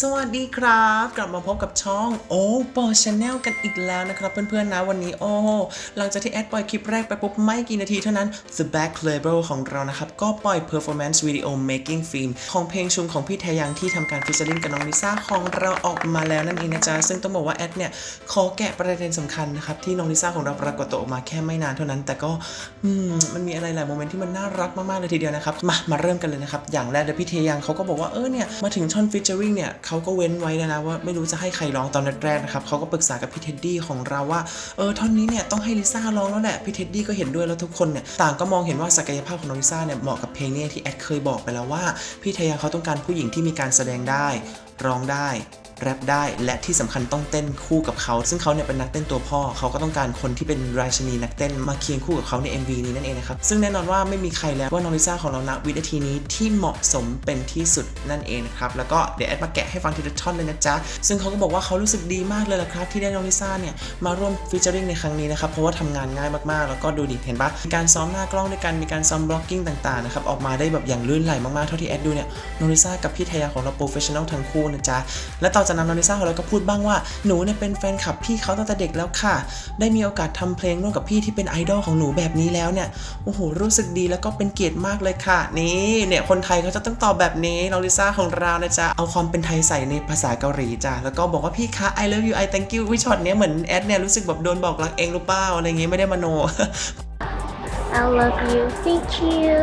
สวัสดีครับ กลับมาพบกับช่องโอ้ปอชาแนลกันอีกแล้วนะครับ เพื่อนๆนะวันนี้โอ้หลังจากที่แอดปล่อยคลิปแรกไปปุ๊บไม่กี่นาทีเท่านั้น The Back Label ของเรานะครับ ก็ปล่อย performance video making film ของเพลงชุมของพี่แทยังที่ทำการฟิชเชอริงกับน้องลิซ่าของเราออกมาแล้วนั่นเองนะจ๊ะ ซึ่งต้องบอกว่าแอดเนี่ย ขอแกะประเด็นสำคัญนะครับ ที่น้องลิซ่าของเราปรากฏตัวออกมาแค่ไม่นานเท่านั้น แต่ก็มันมีอะไรหลายโมเมนต์ที่มันน่ารักมากๆเลยทีเดียวนะครับมามาเริ่มกันเลยนะครับอย่างแรกเดี๋ยวพี่เทยังเขาก็บอกว่าเออเนี่ยมาถึงช่อนฟิชเชอริงเนี่ยเขาก็เว้นไว้นะนะว่าไม่รู้จะให้ใครร้องตอนแรกๆนะครับเขาก็ปรึกษากับพี่เท็ดดี้ของเราว่าเออท่อนนี้เนี่ยต้องให้ลิซ่าร้องแล้วแหละพี่เท็ดดี้ก็เห็นด้วยแล้วทุกคนเนี่ยต่างก็มองเห็นว่าศักยภาพของน้องลิซ่าเนี่ยเหมาะกับเพลงเนี้ที่แอดเคยบอกไปแล้วว่าพี่เทยาเขาต้องการผู้หญิงที่มีการแสดงได้ร้องได้ แรปได้ และที่สำคัญต้องเต้นคู่กับเขา ซึ่งเขาเนี่ยเป็นนักเต้นตัวพ่อ เขาก็ต้องการคนที่เป็นราชินีนักเต้นมาเคียงคู่กับเขาใน MV นี้นั่นเองนะครับ ซึ่งแน่นอนว่าไม่มีใครแล้วว่าน้องลิซ่าของเราณวินาทีนี้ที่เหมาะสมเป็นที่สุดนั่นเองนะครับ แล้วก็เดี๋ยวแอดมาแกะให้ฟังทีละท่อนเลยนะจ๊ะ ซึ่งเขาก็บอกว่าเขารู้สึกดีมากเลยละครับ ที่ได้น้องลิซ่าเนี่ยมาร่วมฟีเจอริงในครั้งนี้นะครับ เพราะว่าทำงานง่ายมากๆ แล้วก็ดูดิเห็นปะมีการซ้อมหน้ากล้องด้วยกัน มีการซ้อมบล็อกกิ้งต่างๆนะครับออกมาได้แบบอย่างลื่นไหลมากๆเท่าที่แอดดูเนี่ยน้องลิซ่ากับพี่ทยาของเราโปรเฟชชั่นอลทั้งคู่นะจ๊ะและต่อจากนั้นน้องลิซ่าของเราก็พูดบ้างว่าหนูเนี่ยเป็นแฟนคลับพี่เขาตั้งแต่เด็กแล้วค่ะ ได้มีโอกาสทำเพลงร่วมกับพี่ที่เป็นไอดอลของหนูแบบนี้แล้วเนี่ยโอ้โหรู้สึกดีแล้วก็เป็นเกียรติมากเลยค่ะ นี่เนี่ยคนไทยเขาจะต้องตอบแบบนี้น้องลิซ่าของเรานะจ๊ะเอาความเป็นไทยใส่ในภาษาเกาหลีจ้ะแล้วก็บอกว่าพี่คะ I love you I thank you วิช็อตเนี้ยเหมือนแอดเนี่ยรู้สึกแบบโดนบอกรักเองหรือเปล่าอะไรเงี้ยไม่ได้มโน I love you. Thank you.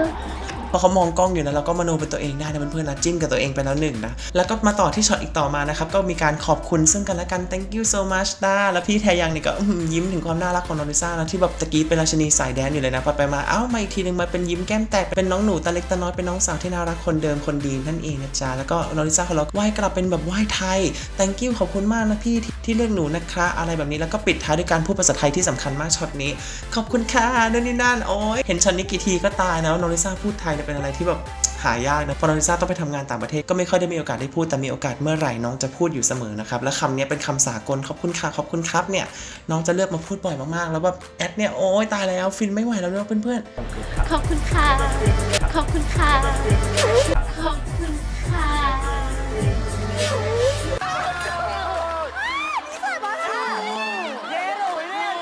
พอเขามองกล้องอยู่นะเราก็มโนเป็นตัวเองได้นะเพื่อนๆนะจิ้นกับตัวเองไปแล้วหนึ่งนะแล้วก็มาต่อที่ช็อตอีกต่อมานะครับก็มีการขอบคุณซึ่งกันและกัน thank you so much นะแล้วพี่แทยังนี่ก็ยิ้มถึงความน่ารักของน้องลิซ่านะที่แบบตะกี้เป็นราชินีสายแดนอยู่เลยนะพอไปมาเอ้ามาอีกทีนึงมาเป็นยิ้มแก้มแตกเป็นน้องหนูตาเล็กตาน้อยเป็นน้องสาวที่น่ารักคนเดิมคนดีนั่นเองนะจ๊ะแล้วก็น้องลิซ่าของเราไหว้กลับเป็นแบบไหว้ไทย thank you ขอบคุณมากนะพี่ที่ที่เลือกหนูนะคะอะไรแบบนี้แล้วก็ปิดท้ายด้วยการพูดภาษาไทยที่สำคัญมากช็อตนี้ ขอบคุณค่ะนู่นนี่นั่นโอ้ยเห็นช็อตนี้กี่ทีก็ตายนะว่าน้องลิซ่าพูดไทยเนี่ยเป็นอะไรที่แบบหายากนะพอน้องลิซ่าต้องไปทำงานต่างประเทศก็ไม่ค่อยได้มีโอกาสได้พูดแต่มีโอกาสเมื่อไหร่น้องจะพูดอยู่เสมอนะครับและคำนี้เป็นคำสากลขอบคุณค่ะขอบคุณครับเนี่ยน้องจะเลือกมาพูดบ่อยมากๆ แล้วแบบแอดเนี่ยโอ้ยตายแล้วฟินไม่ไหวแล้วเนาะเพื่อนๆขอบคุณค่ะขอบคุณค่ะขอบคุณค่ะ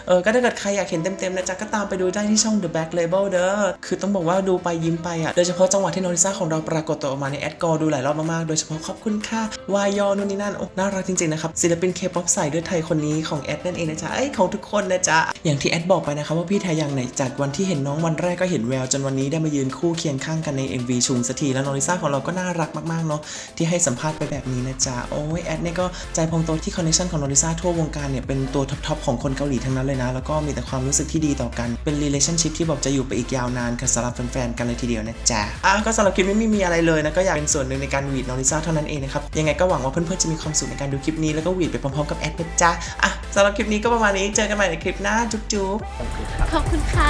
เออก็ถ้าเกิดใครอยากเห็นเต็มๆนะจ๊ะก็ตามไปดูได้ที่ช่อง The Back Label เด้อคือต้องบอกว่าดูไปยิ้มไปอะโดยเฉพาะจังหวะที่น้องลิซ่าของเราปรากฏตัวออกมาในแอดกอดูหลายรอบมากๆโดยเฉพาะขอบคุณค่ะวายยอนู่นนี่นั่นโอ้น่ารักจริงๆนะครับศิลปินเคป๊อปสายเลือดไทยคนนี้ของแอดนั่นเองนะจ๊ะเอ้ยของทุกคนนะจ๊ะอย่างที่แอดบอกไปนะครับว่าพี่ไทยยังไหนจากวันที่เห็นน้องวันแรกก็เห็นแววจนวันนี้ได้มายืนคู่เคียงข้างกันใน MV ชุมสักทีแล้วน้องลิซ่าของเราก็น่ารักมากๆเนาะที่ให้สัมภาษณ์ไปแบบนี้นะจ๊ะโอ้ยแอดเนี่ยก็ใจพองโตที่คอนเนคชั่นของน้องลิซ่าทั่ววงการเนี่ยเป็นตัวท็อปๆของคนเกาหลีทั้งนั้นเลยนะ แล้วก็มีแต่ความรู้สึกที่ดีต่อกัน เป็น relationship ที่บอกจะอยู่ไปอีกยาวนานกับสำหรับแฟนๆกันเลยทีเดียวนะจ๊ะอะก็สำหรับคลิปนี้ไม่มีอะไรเลยนะก็อยากเป็นส่วนหนึ่งในการวีดน้องลิซ่าเท่านั้นเองนะครับยังไงก็หวังว่าเพื่อนๆจะมีความสุขในการดูคลิปนี้แล้วก็วีดไปพร้อมๆกับแอดนะจ๊ะอะสำหรับคลิปนี้ก็ประมาณนี้เจอกันใหม่ในคลิปหน้าจุ๊บๆขอบคุณค่ะ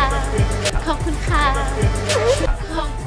ขอบคุณค่ะ